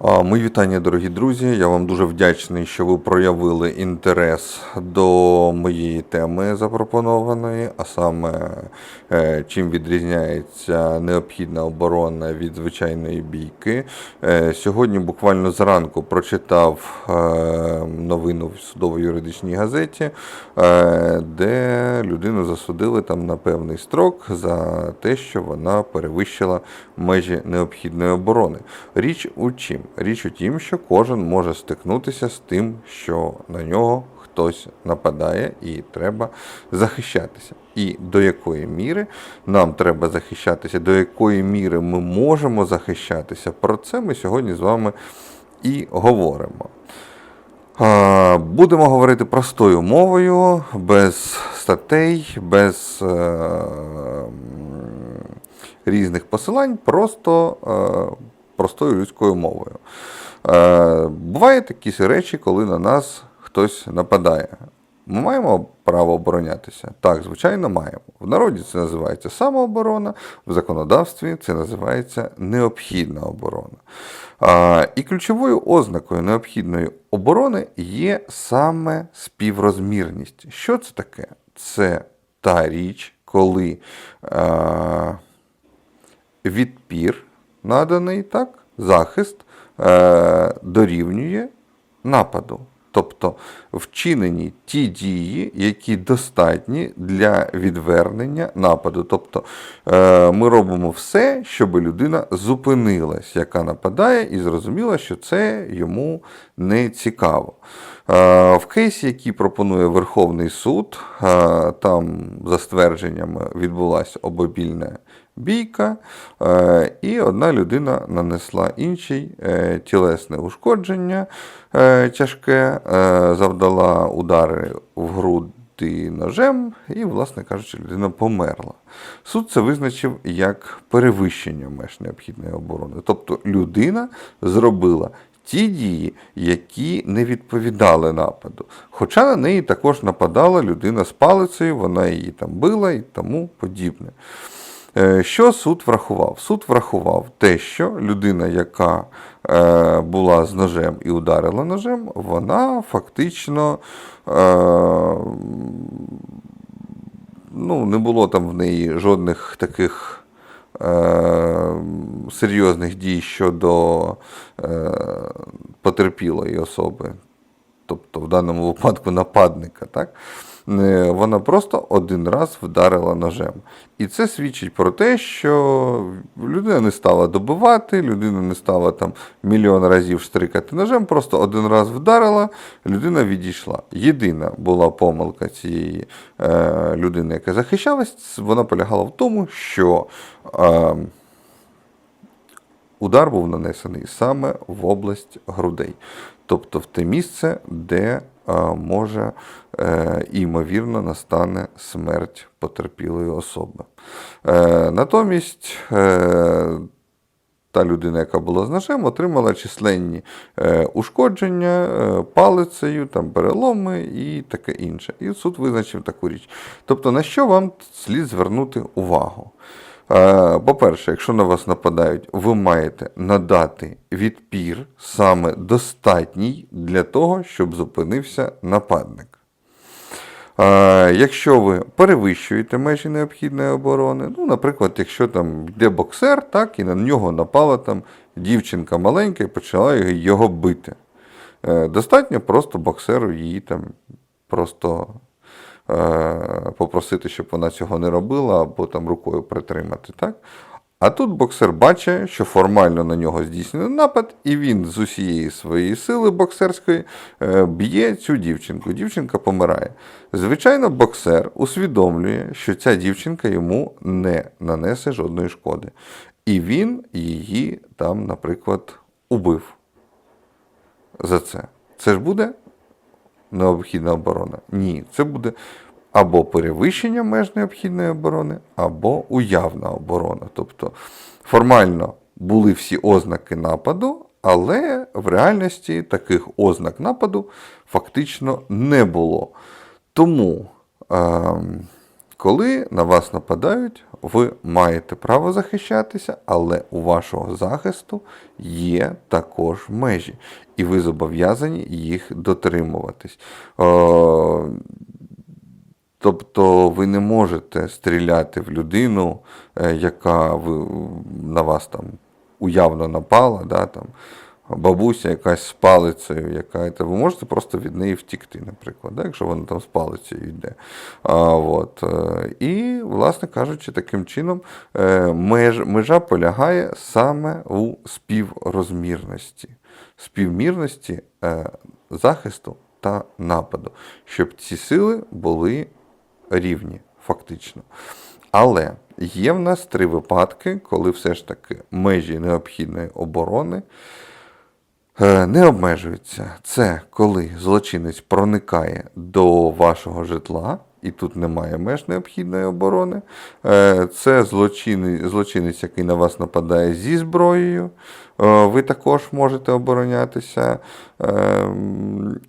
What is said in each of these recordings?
Мої вітання, дорогі друзі. Я вам дуже вдячний, що ви проявили інтерес до моєї теми запропонованої, а саме е, чим відрізняється необхідна оборона від звичайної бійки. Е, Сьогодні буквально зранку прочитав е, новину в судово-юридичній газеті, де людину засудили там на певний строк за те, що вона перевищила межі необхідної оборони. Річ у чим? Річ у тім, що кожен може стикнутися з тим, що на нього хтось нападає, і треба захищатися. І до якої міри нам треба захищатися, до якої міри ми можемо захищатися, про це ми сьогодні з вами і говоримо. Будемо говорити простою мовою, без статей, без е, різних посилань, просто е, простою людською мовою. Е, Бувають якісь речі, коли на нас хтось нападає. Ми маємо право оборонятися? Так, звичайно, маємо. В народі це називається самооборона, в законодавстві це називається необхідна оборона. А, І ключовою ознакою необхідної оборони є саме співрозмірність. Що це таке? Це та річ, коли е, відпір наданий, так, захист е, дорівнює нападу. Тобто вчинені ті дії, які достатні для відвернення нападу. Тобто е, ми робимо все, щоб людина зупинилась, яка нападає, і зрозуміла, що це йому не цікаво. Е, в кейсі, який пропонує Верховний суд, е, там за ствердженнями відбулася обобільна бійка, е, і одна людина нанесла іншій е, тілесне ушкодження е, тяжке, завдала удари в груди ножем, і, власне кажучи, людина померла. Суд це визначив як перевищення меж необхідної оборони. Тобто людина зробила ті дії, які не відповідали нападу. Хоча на неї також нападала людина з палицею, вона її там била і тому подібне. Е, Що суд врахував? Суд врахував те, що людина, яка е, була з ножем і ударила ножем, вона фактично е, ну, не було там в неї жодних таких серйозних дій щодо потерпілої особи, тобто в даному випадку нападника. Так? Вона просто один раз вдарила ножем. І це свідчить про те, що людина не стала добивати, людина не стала там мільйон разів штрикати ножем, просто один раз вдарила, людина відійшла. Єдина була помилка цієї е, людини, яка захищалась, вона полягала в тому, що е, удар був нанесений саме в область грудей, тобто в те місце, де може е, ймовірно настане смерть потерпілої особи. Е, Натомість е, та людина, яка була з ножем, отримала численні ушкодження палицею, там, переломи і таке інше. І суд визначив таку річ. Тобто, на що вам слід звернути увагу? По-перше, якщо на вас нападають, ви маєте надати відпір саме достатній для того, щоб зупинився нападник. Якщо ви перевищуєте межі необхідної оборони, ну, наприклад, якщо там йде боксер, так, і на нього напала там дівчинка маленька і почала його- бити. Е, Достатньо просто боксеру її там просто попросити, щоб вона цього не робила, або там рукою притримати. Так? А тут боксер бачить, що формально на нього здійснений напад, і він з усієї своєї сили боксерської е, б'є цю дівчинку. Дівчинка помирає. Звичайно, боксер усвідомлює, що ця дівчинка йому не нанесе жодної шкоди. І він її там, наприклад, убив за це. Це ж буде необхідна оборона? Ні, це буде або перевищення меж необхідної оборони, або уявна оборона. Тобто формально були всі ознаки нападу, але в реальності таких ознак нападу фактично не було. Тому ем, Коли на вас нападають, ви маєте право захищатися, але у вашого захисту є також межі, і ви зобов'язані їх дотримуватись. Е, Тобто ви не можете стріляти в людину, е, яка на вас там уявно напала, да, там, бабуся якась з палицею, яка це, ви можете просто від неї втікти, наприклад, да, якщо вона там з палицею йде. А, от, е, і, власне кажучи, таким чином е, меж, межа полягає саме у співрозмірності, співмірності е, захисту та нападу, щоб ці сили були рівні, фактично. Але є в нас три випадки, коли все ж таки межі необхідної оборони не обмежуються. Це коли злочинець проникає до вашого житла, і тут немає меж необхідної оборони. Е, Це злочинець, злочинець, який на вас нападає зі зброєю. Е, Ви також можете оборонятися. Е,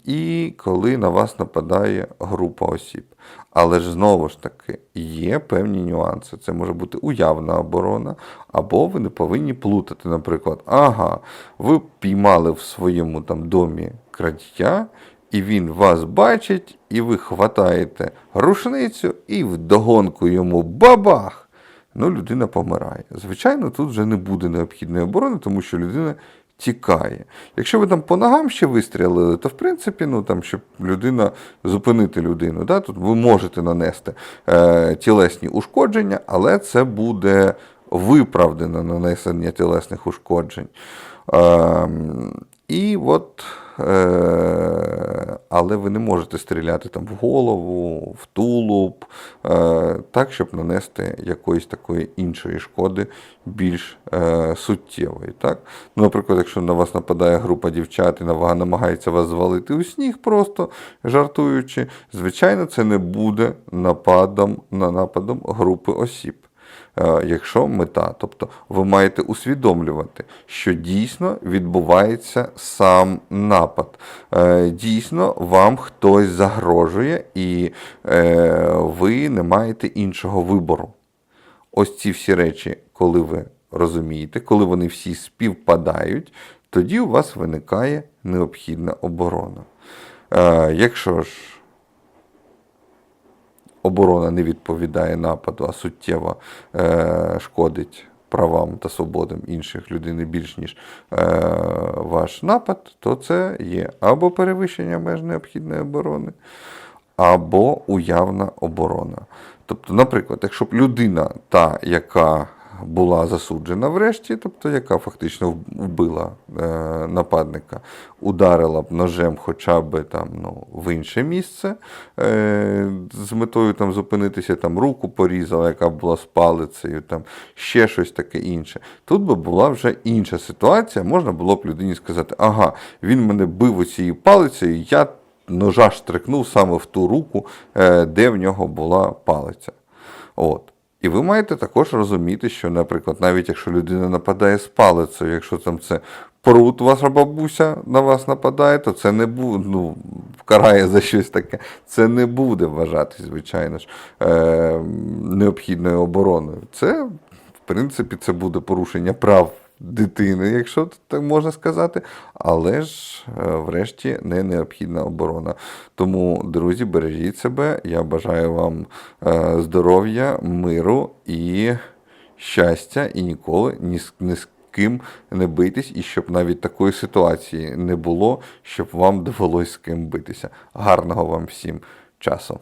І коли на вас нападає група осіб. Але ж знову ж таки є певні нюанси. Це може бути уявна оборона, або ви не повинні плутати, наприклад, ага, ви піймали в своєму там домі крадія, і він вас бачить, і ви хватаєте рушницю і вдогонку йому бабах! Ну, людина помирає. Звичайно, тут вже не буде необхідної оборони, тому що людина тікає. Якщо ви там по ногам ще вистрілили, то в принципі, ну там, щоб людина зупинити людину, да, тут ви можете нанести е, тілесні ушкодження, але це буде виправдане нанесення тілесних ушкоджень. Е, і от, але ви не можете стріляти там в голову, в тулуб, е, так, щоб нанести якоїсь такої іншої шкоди, більш е, суттєвої. Так? Ну, наприклад, якщо на вас нападає група дівчат і намагається вас звалити у сніг, просто жартуючи, звичайно, це не буде нападом на нападом групи осіб е, якщо мета. Тобто ви маєте усвідомлювати, що дійсно відбувається сам напад. Е, Дійсно, вам хтось загрожує, і е, ви не маєте іншого вибору. Ось ці всі речі, коли ви розумієте, коли вони всі співпадають, тоді у вас виникає необхідна оборона. Е, Якщо ж оборона не відповідає нападу, а суттєво е, шкодить правам та свободам інших людей більш ніж е, ваш напад, то це є або перевищення меж необхідної оборони, або уявна оборона. Тобто, наприклад, якщо б людина, та, яка була засуджена врешті, тобто яка фактично вбила е, нападника, ударила б ножем хоча б там, ну, в інше місце е, з метою там, зупинитися, там, руку порізала, яка була з палицею, там, ще щось таке інше. Тут би була вже інша ситуація, можна було б людині сказати, ага, він мене бив оцією палицею, я ножа штрикнув саме в ту руку, е, де в нього була палиця. От. І ви маєте також розуміти, що, наприклад, навіть якщо людина нападає з палицею, якщо там це прут ваша бабуся на вас нападає, то це не буде, ну, карає за щось таке. Це не буде вважатись, звичайно ж, е, необхідною обороною. Це, в принципі, це буде порушення прав дитини, якщо так можна сказати, але ж, е, врешті, не необхідна оборона. Тому, друзі, бережіть себе. Я бажаю вам е, здоров'я, миру і щастя, і ніколи ні з, ні з ким не битись, і щоб навіть такої ситуації не було, щоб вам довелось з ким битися. Гарного вам всім часу!